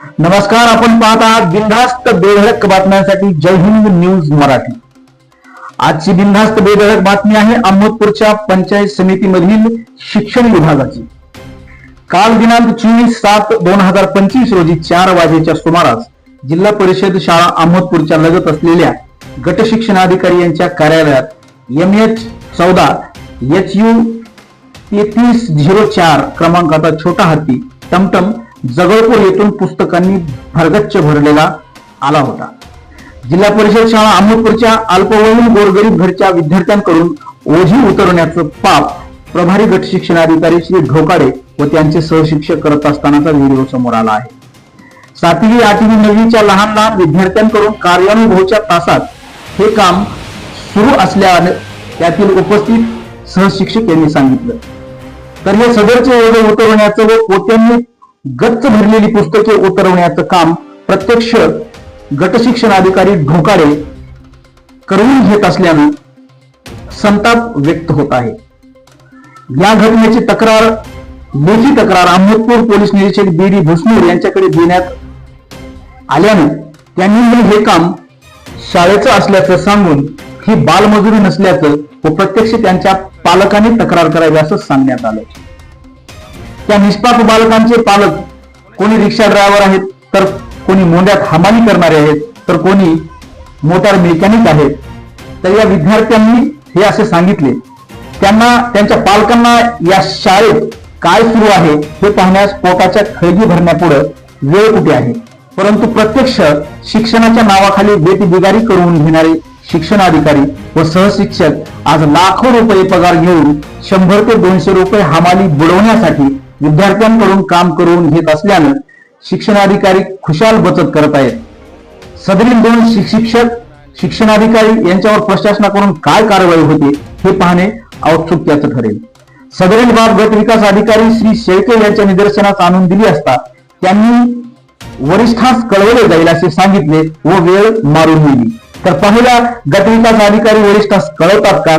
नमस्कार आपण पाहत आहात बिनधास्त बेधडक बातम्यांसाठी जय हिंद न्यूज मराठी. आजची बिनधास्त बेधडक बातमी आहे अहमदपूरच्या पंचायत समितीमधील शिक्षण विभागाची. काल दिनांक चोवीस सात दोन हजार पंचवीस रोजी चार वाजेच्या सुमारास जिल्हा परिषद शाळा अहमदपूरच्या लगत असलेल्या गट शिक्षणाधिकारी यांच्या कार्यालयात एम एच चौदा एच यू तेहतीस झिरो चार क्रमांकाचा छोटा हत्ती टमटम जगळपूर येथून पुस्तकांनी भरगच्च भरलेला आला होता. जिल्हा परिषद शाळा अहमदपूरच्या अल्पवयीन गोरगरीब घरच्या विद्यार्थ्यांकडून ओझी उतरवण्याचं पाप प्रभारी गट शिक्षणाधिकारी श्री ढोकाडे व त्यांचे सहशिक्षक करत असतानाचा व्हिडिओ समोर आला आहे. सातवी आठवी नववीच्या लहान लहान विद्यार्थ्यांकडून कार्यानुभवच्या तासात हे काम सुरू असल्याने त्यातील उपस्थित सहशिक्षक यांनी सांगितलं. तर हे सदरचे ओढे उतरवण्याचं व पोत्यांनी गच्च भरलेली पुस्तके उतरवण्याचं काम प्रत्यक्ष गट शिक्षण अधिकारी ढोकाडे करून घेत असल्यानं संताप व्यक्त होत आहे. या घटनेची तक्रार लेखी तक्रार अहमदपूर पोलीस निरीक्षक बी डी भुसनूर यांच्याकडे देण्यात आल्यानं त्यांनी हे काम शाळेचं असल्याचं सांगून ही बालमजुरी नसल्याचं व प्रत्यक्ष त्यांच्या पालकांनी तक्रार करावी असं सांगण्यात आलं. त्या निष्पाप बालकांचे पालक कोणी रिक्षा ड्रायव्हर आहेत तर कोणी मोंड्यात हमाली करणारे आहेत तर कोणी मोटार मेकॅनिक आहेत. तर या विद्यार्थ्यांनी हे असे सांगितले. त्यांना त्यांच्या पालकांना या शाळेत काय सुरू आहे हे पाहण्यास पोटाच्या खळगी भरण्यापुढे वेळ कुठे आहे? परंतु प्रत्यक्ष शिक्षणाच्या नावाखाली बेटीबिगारी करून घेणारे शिक्षणाधिकारी व सहशिक्षक आज लाखो रुपये पगार घेऊन शंभर ते दोनशे रुपये हमाली बुडवण्यासाठी विद्यार्थ्यांकडून काम करून घेत असल्यानं शिक्षणाधिकारी खुशाल बचत करत आहेत. सदरील दोन शिक्षक शिक्षणाधिकारी यांच्यावर प्रशासनाकडून काय कारवाई होते हे पाहणे औत्सुक्याचं ठरेल. सदरील बाब गट विकास अधिकारी श्री शेळके यांच्या निदर्शनास आणून दिली असता त्यांनी वरिष्ठास कळवले जाईल असे सांगितले व वेळ मारून दिली तर पहिला गट विकास अधिकारी वरिष्ठास कळवतात का?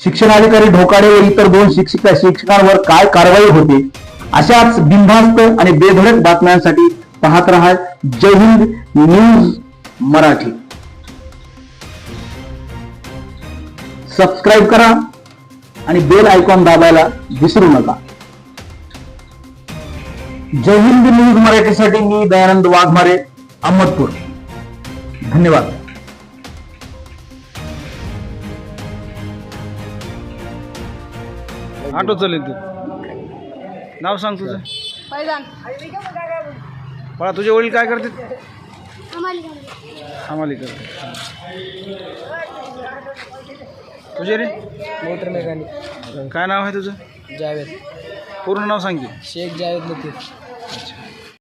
शिक्षणाधिकारी ढोकाडे व इतर दोन शिक्षिका शिक्षकांवर काय कारवाई होते? अशाच बिंभास्त आणि बेधडक बातम्यांसाठी पाहत रहा जय हिंद न्यूज मराठी. सबस्क्राईब करा आणि बेल आयकॉन दाबायला विसरू नका. जय हिंद न्यूज मराठीसाठी मी दयानंद वाघमारे अहमदपूर. धन्यवाद. ऑटो चालेल नाव सांग तुझं. पैदान. बाळा तुझे वडील काय करतात? आम्हाला हमाली करतात. तुझे रे? Motor mechanic. काय नाव आहे तुझं? जावेद. पूर्ण नाव सांग की. शेख जावेद लतीफ. अच्छा.